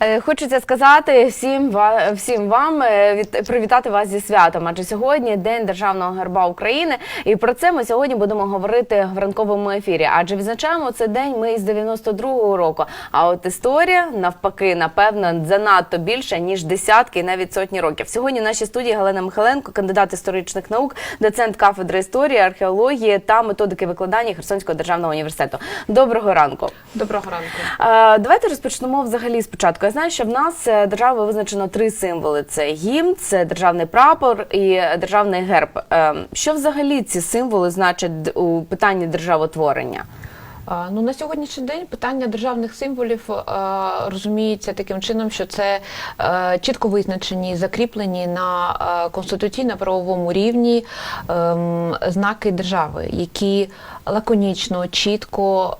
Е, Хочеться сказати всім всім вам е, від привітати вас зі святом. Адже сьогодні день державного герба України, і про це ми сьогодні будемо говорити в ранковому ефірі. Адже відзначаємо цей день ми із 92-го року. А от історія навпаки, напевно, занадто більше ніж десятки, і навіть сотні років. Сьогодні в нашій студії Галина Михайленко, кандидат історичних наук, доцент кафедри історії, археології та методики викладання Херсонського державного університету. Доброго ранку. Доброго ранку. Е, Давайте розпочнемо взагалі спочатку. Я знаю, що в нас е, державою визначено три символи: це гімн, це державний прапор і державний герб. Е, Що взагалі ці символи значать у питанні державотворення? Ну на сьогоднішній день питання державних символів розуміється таким чином, що це чітко визначені, закріплені на конституційно-правовому рівні ем, знаки держави, які лаконічно, чітко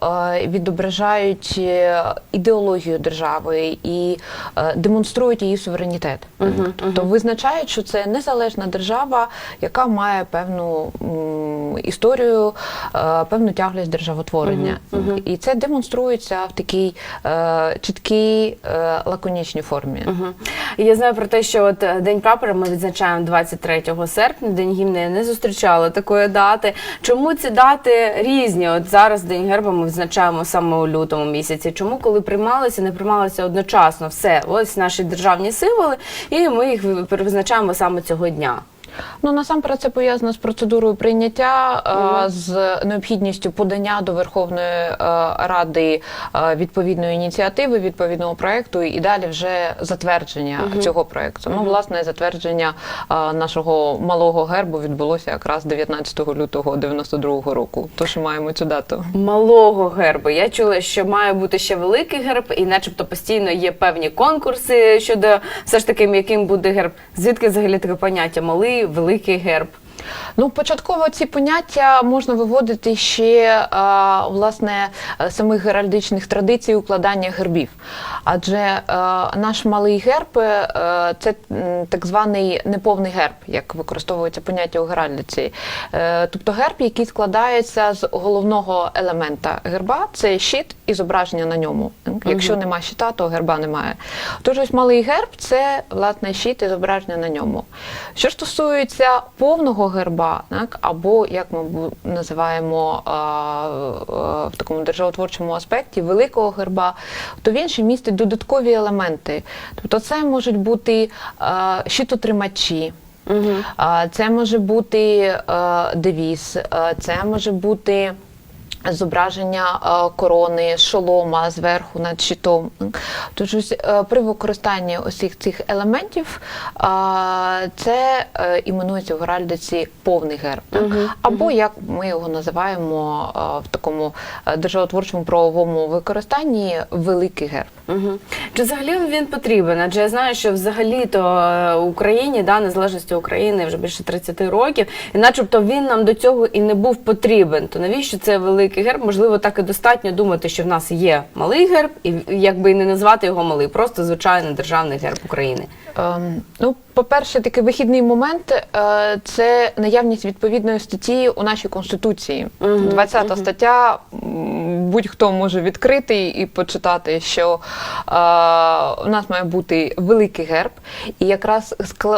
відображають е, ідеологію держави і е, демонструють її суверенітет. Тобто визначають, що це незалежна держава, яка має певну історію, е, певну тяглість державотворення. І це демонструється в такій е, чіткій е, лаконічній формі. І Я знаю про те, що от е, День прапора ми відзначаємо 23 серпня, День гімну я не зустрічала такої дати. Чому ці дати різні? От зараз День герба ми відзначаємо саме у лютому місяці. Чому, коли приймалися, не приймалися одночасно все? Ось наші державні символи, і ми їх визначаємо саме цього дня. Ну насамперед це пов'язано з процедурою прийняття, е, з необхідністю подання до Верховної е, Ради е, відповідної ініціативи, відповідного проекту, і далі вже затвердження цього проекту. Ну, власне, затвердження нашого малого гербу відбулося якраз 19 лютого 92 року. Тож маємо цю дату. Малого гербу. Я чула, що має бути ще великий герб, і начебто постійно є певні конкурси щодо все ж таки, яким буде герб. Звідки взагалі таке поняття малий, великий герб? Ну, початково ці поняття можна виводити ще а, власне самих геральдичних традицій укладання гербів. Адже наш малий герб е, це так званий неповний герб, як використовується поняття у геральдиці. Е, тобто герб, який складається з головного елемента герба, це щит і зображення на ньому. Якщо нема щита, то герба немає. Тож ось малий герб це власне щит і зображення на ньому. Що ж стосується повного герба, так, або як ми називаємо а, а, в такому державотворчому аспекті великого герба, то він ще містить додаткові елементи. Тобто це можуть бути а, щитотримачі. А, Це може бути девіз, це може бути зображення е, корони, шолома зверху над щитом. Тож ось е, при використанні усіх цих елементів е, це іменується в геральдиці повний герб. так? Або як ми його називаємо в такому державотворчому правовому використанні великий герб. Угу. Чи взагалі він потрібен? Адже я знаю, що взагалі-то е, Україні, да, незалежності України вже більше 30 років, і начебто він нам до цього і не був потрібен. То навіщо це великий герб? Можливо, так і достатньо думати, що в нас є малий герб, і якби і не назвати його малий, просто звичайний державний герб України. Ем, ну, по-перше, такий вихідний момент е, це наявність відповідної статті у нашій конституції. 20 стаття. Будь-хто може відкрити і почитати, що е, у нас має бути великий герб, і якраз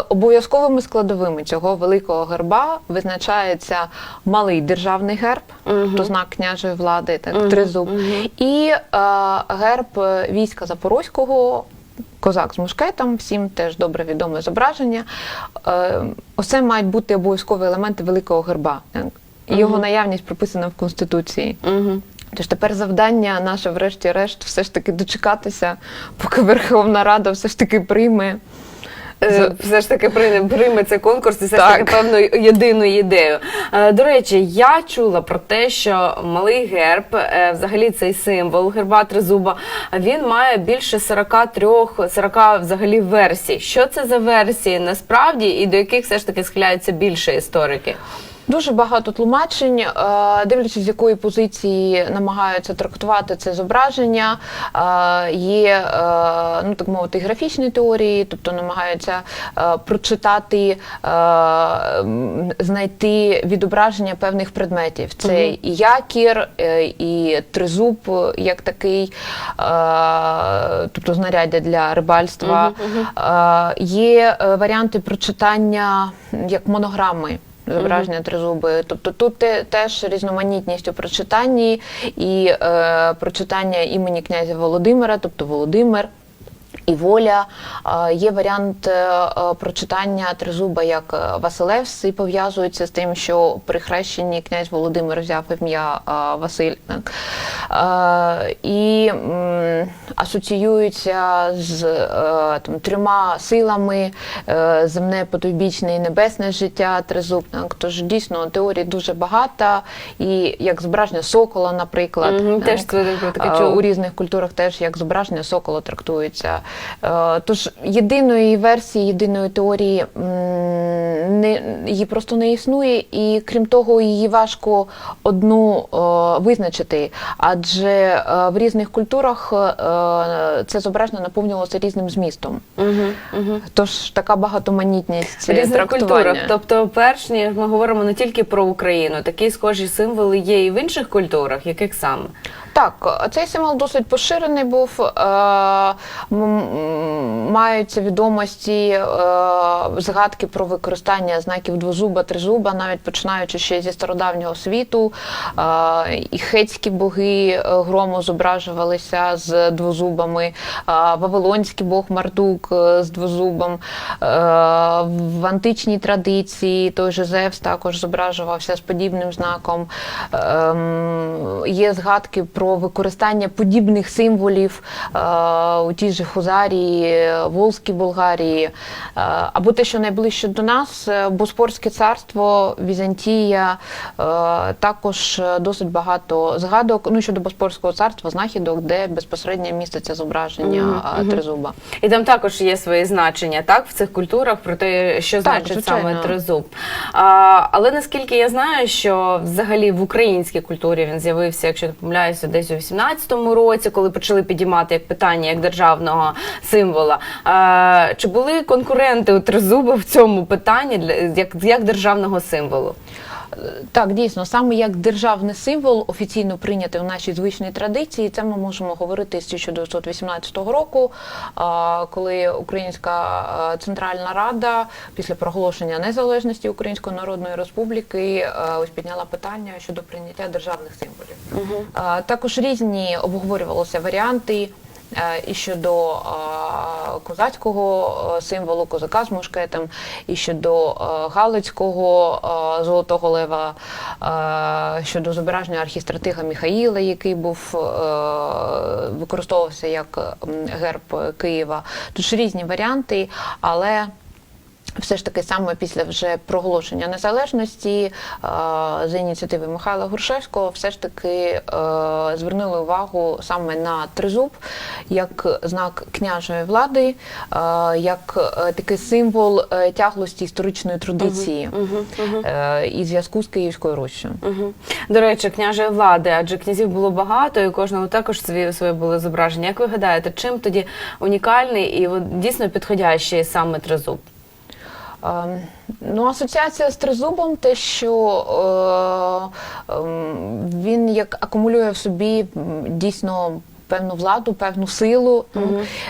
обов'язковими складовими цього великого герба визначається малий державний герб, то знак княжої влади, так тризуб, і е, герб війська Запорозького Козак з мушкетом, всім теж добре відоме зображення. Е, Оце мають бути обов'язкові елементи великого герба. Його угу. Наявність прописана в Конституції. Угу. Тож тепер завдання наше, врешті-решт, все ж таки дочекатися, поки Верховна Рада все ж таки прийме. Е, Все ж таки прийме, прийме цей конкурс і все ж Так. таки певну єдину ідею. Е, До речі, я чула про те, що малий герб, е, взагалі цей символ герба тризуба, він має більше 43, 40 взагалі версій. Що це за версії насправді і до яких все ж таки схиляються більше історики? Дуже багато тлумачень, е, дивлячись, з якої позиції намагаються трактувати це зображення. Е, Є, е, ну так мовити, графічні теорії, тобто намагаються прочитати, знайти відображення певних предметів. Це і якір, і тризуб як такий, тобто знаряддя для рибальства. Є варіанти прочитання як монограми. Зображення тризуби. Тобто тут те- теж різноманітність у прочитанні і е, прочитання імені князя Володимира, тобто Володимир. І воля є варіант е, е, прочитання тризуба як е, Василевс і пов'язується з тим, що при хрещенні князь Володимир взяв ім'я Василь. І асоціюється з там, трьома силами земне, потойбічне і небесне життя тризуб. Тож дійсно теорій дуже багато, і як зображення сокола, наприклад. Мгм, теж так. таке Е, у різних культурах теж як зображення сокола трактується. Е, Тож єдиної версії, єдиної теорії не, її просто не існує, і крім того, її важко одну е, визначити, адже е, в різних культурах це зображення наповнювалося різним змістом. Угу, угу. Тож така багатоманітність В різних трактування. культурах. Тобто, перш ніж ми говоримо не тільки про Україну, такі схожі символи є і в інших культурах, яких саме? Так, цей символ досить поширений був. Е, Маються відомості, е, згадки про використання знаків двозуба, тризуба, навіть починаючи ще зі стародавнього світу. Е, І хетські боги грому зображувалися з двозубами, вавилонський бог Мардук з двозубом. В античній традиції той же Зевс також зображувався з подібним знаком. Ем, Є згадки про використання подібних символів е, у тій же Хузарії, Волзькій Болгарії, е, або те, що найближче до нас, е, Боспорське царство, Візантія, е, також досить багато згадок ну, щодо Боспорського царства, знахідок, де безпосередньо міститься зображення е, тризуба. І там також є свої значення, так, в цих культурах про те, що Так, значить звичайно. саме тризуб. А, але наскільки я знаю, що взагалі в українській культурі він з'явився, якщо не помиляюся, десь у 18-му році, коли почали підіймати як питання як державного символа. Чи були конкуренти у тризуба в цьому питанні як, як державного символу? Так, дійсно, саме як державний символ офіційно прийнятий в нашій звичній традиції, це ми можемо говорити з 1918 року, коли Українська Центральна Рада після проголошення незалежності Української Народної Республіки ось підняла питання щодо прийняття державних символів. А, Також різні обговорювалися варіанти. Е, І щодо е, козацького е, символу козака з мушкетом, і щодо галицького золотого лева, щодо зображення архістратига Міхаїла, який був використовувався як герб Києва. Тут ж різні варіанти, але все ж таки саме після вже проголошення незалежності е, за ініціативи Михайла Грушевського, все ж таки е, звернули увагу саме на тризуб як знак княжої влади, е, як такий символ тяглості історичної традиції е, і зв'язку з Київською Руссю. Угу. До речі, княжої влади, адже князів було багато, і кожного також свої своє було зображення. Як ви гадаєте, чим тоді унікальний і дійсно підходящий саме тризуб? Ем, Ну, асоціація з тризубом, те, що е, ем, він як акумулює в собі дійсно. Певну владу, певну силу,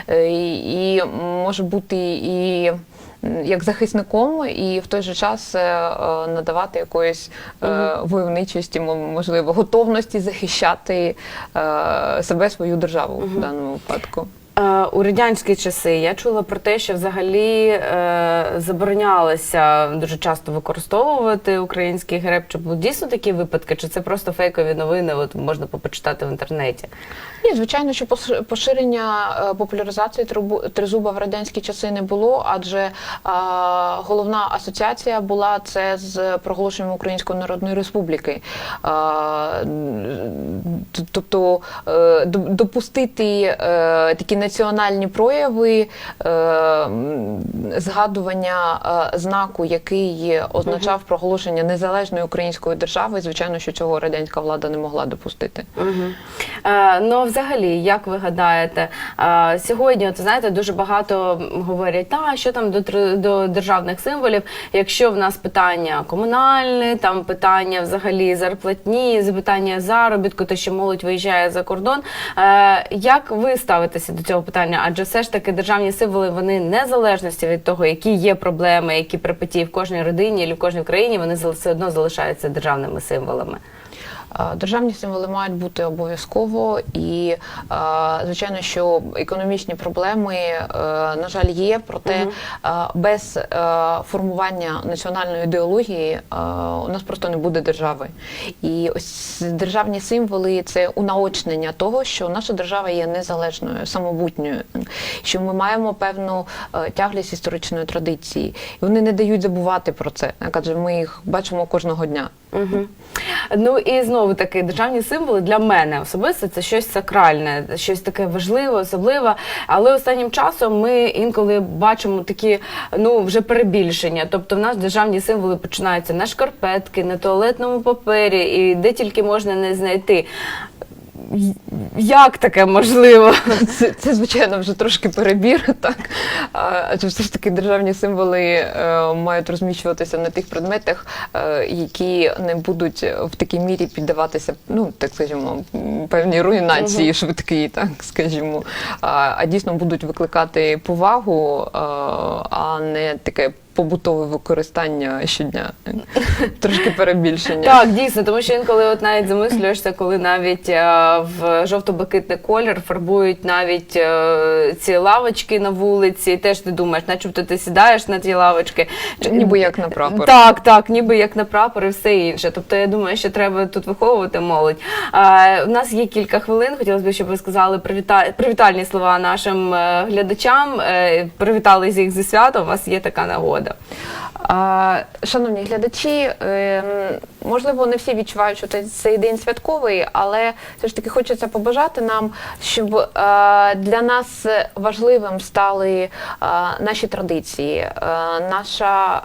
е, і, і може бути і як захисником, і в той же час е, надавати якоїсь е, войовничості, мо- можливо, готовності захищати е, себе, свою державу в даному випадку. Е, У радянські часи я чула про те, що взагалі е, заборонялося дуже часто використовувати український греб. Чи були дійсно такі випадки, чи це просто фейкові новини? От можна почитати в інтернеті. Ні, звичайно, що поширення е, популяризації тризуба в радянські часи не було, адже головна асоціація була це з проголошенням Української Народної Республіки. Тобто допустити такі національні прояви, е, згадування е, знаку, який означав проголошення незалежної української держави. Звичайно, що цього радянська влада не могла допустити. Е, ну, взагалі, як ви гадаєте, сьогодні, от, знаєте, дуже багато говорять, та що там до, до державних символів, якщо в нас питання комунальне, там питання взагалі зарплатні, питання заробітку, те, що молодь виїжджає за кордон. Як ви ставитеся до цього питання? Адже все ж таки державні символи вони незалежності від того, які є проблеми, які припиті в кожній родині і в кожній країні, вони все одно залишаються державними символами. Державні символи мають бути обов'язково, і звичайно, що економічні проблеми, е, на жаль, є. Проте без е, формування національної ідеології е, у нас просто не буде держави. І ось державні символи це унаочнення того, що наша держава є незалежною, самобутньою, що ми маємо певну тяглість історичної традиції. І вони не дають забувати про це, адже ми їх бачимо кожного дня. Угу. Ну і знову таки державні символи для мене особисто це щось сакральне, щось таке важливе, особливе. Але останнім часом ми інколи бачимо такі ну вже перебільшення. Тобто, в нас державні символи починаються на шкарпетки, на туалетному папері, і де тільки можна не знайти. Як таке можливо? Це, це звичайно вже трошки перебір, так адже все ж таки державні символи е, мають розміщуватися на тих предметах, е, які не будуть в такій мірі піддаватися, ну так скажімо, певній руйнації швидкій, так скажімо, а, а дійсно будуть викликати повагу, е, а не таке. Побутове використання щодня трошки перебільшення. Так, дійсно, тому що інколи от навіть замислюєшся, коли навіть е, в жовто-блакитний колір фарбують навіть е, ці лавочки на вулиці, і теж ти думаєш, начебто ти сідаєш на ті лавочки. Чи- Ніби як на прапор. Так, так, ніби як на прапор і все інше. Тобто я думаю, що треба тут виховувати молодь. Е, у нас є кілька хвилин. Хотілося б, щоб ви сказали привіта... привітальні слова нашим е, глядачам. Е, привітали їх зі святом. У вас є така нагода. А, Шановні глядачі, ем, можливо, не всі відчувають, що це- цей день святковий, але все ж таки хочеться побажати нам, щоб е, для нас важливим стали е, наші традиції, е, наша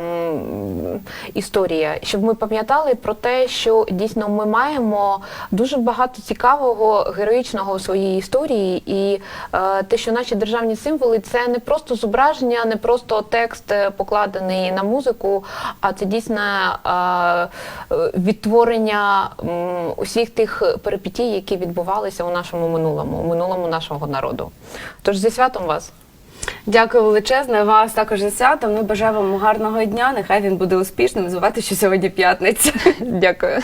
ем, історія, щоб ми пам'ятали про те, що дійсно ми маємо дуже багато цікавого, героїчного у своїй історії, і е, те, що наші державні символи це не просто зображення, не просто текст е, покладений на музику, а це дійсно е, е, відтворення усіх тих перипетій, які відбувалися у нашому минулому, у минулому нашого народу. Тож зі святом вас! Дякую величезне. Вас також за святом. Ми бажаємо вам гарного дня. Нехай він буде успішним. Звати, що сьогодні п'ятниця. Дякую.